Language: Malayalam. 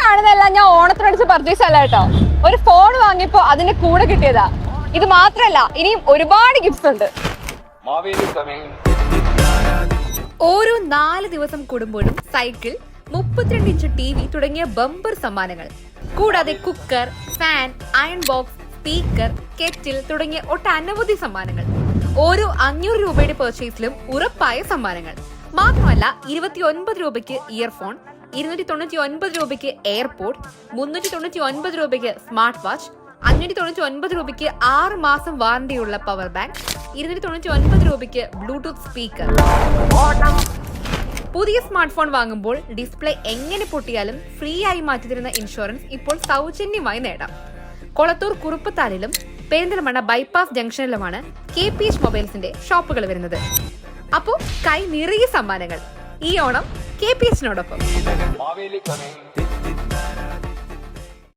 കാണുന്നതെല്ലാം ഞാൻ ഓണത്തിനടിച്ച് പർച്ചേസ് അല്ല കേട്ടോ. ഒരു ഫോൺ വാങ്ങിയപ്പോ അതിന്റെ കൂടെ കിട്ടിയതാ. ഇത് മാത്രല്ല ഇനിയും ഒരുപാട് ഗിഫ്റ്റ്സ് ഉണ്ട്. ഓരോ നാല് ദിവസം കൂടുമ്പോഴും സൈക്കിൾ മുപ്പത്തിരണ്ട് ഇഞ്ച് ടി വി തുടങ്ങിയ ബമ്പർ സമ്മാനങ്ങൾ. കൂടാതെ cooker fan iron box speaker kettle തുടങ്ങിയ ഒട്ടനവധി സമ്മാനങ്ങൾ. ഓരോ അഞ്ഞൂറ് രൂപയുടെ പെർച്ചേസിലും ഉറപ്പായ സമ്മാനങ്ങൾ. മാത്രമല്ല ഇരുപത്തി ഒൻപത് രൂപയ്ക്ക് ഇയർഫോൺ ഇരുന്നൂറ്റി തൊണ്ണൂറ്റി ഒൻപത് രൂപയ്ക്ക് എയർപോർട്ട് മുന്നൂറ്റി തൊണ്ണൂറ്റി ഒൻപത് രൂപയ്ക്ക് സ്മാർട്ട് വാച്ച് അഞ്ഞൂറ്റി തൊണ്ണൂറ്റി ഒൻപത് രൂപയ്ക്ക് ആറ് മാസം വാറണ്ടിയുള്ള പവർ ബാങ്ക് ഇരുന്നൂറ്റി തൊണ്ണൂറ്റി ഒൻപത് രൂപയ്ക്ക് ബ്ലൂടൂത്ത് സ്പീക്കർ. പുതിയ സ്മാർട്ട് ഫോൺ വാങ്ങുമ്പോൾ ഡിസ്പ്ലേ എങ്ങനെ പൊട്ടിയാലും ഫ്രീ ആയി മാറ്റിത്തരുന്ന ഇൻഷുറൻസ് ഇപ്പോൾ സൗജന്യമായി നേടാം. കൊളത്തൂർ കുറുപ്പത്താലിലും പെരിന്തൽമണ്ണ ബൈപ്പാസ് ജംഗ്ഷനിലുമാണ് കെ പി എച്ച് മൊബൈൽസിന്റെ ഷോപ്പുകൾ വരുന്നത്. അപ്പോൾ കൈ നിറയെ സമ്മാനങ്ങൾ. ഈ ഓണം കെ പി എസിനോടൊപ്പം.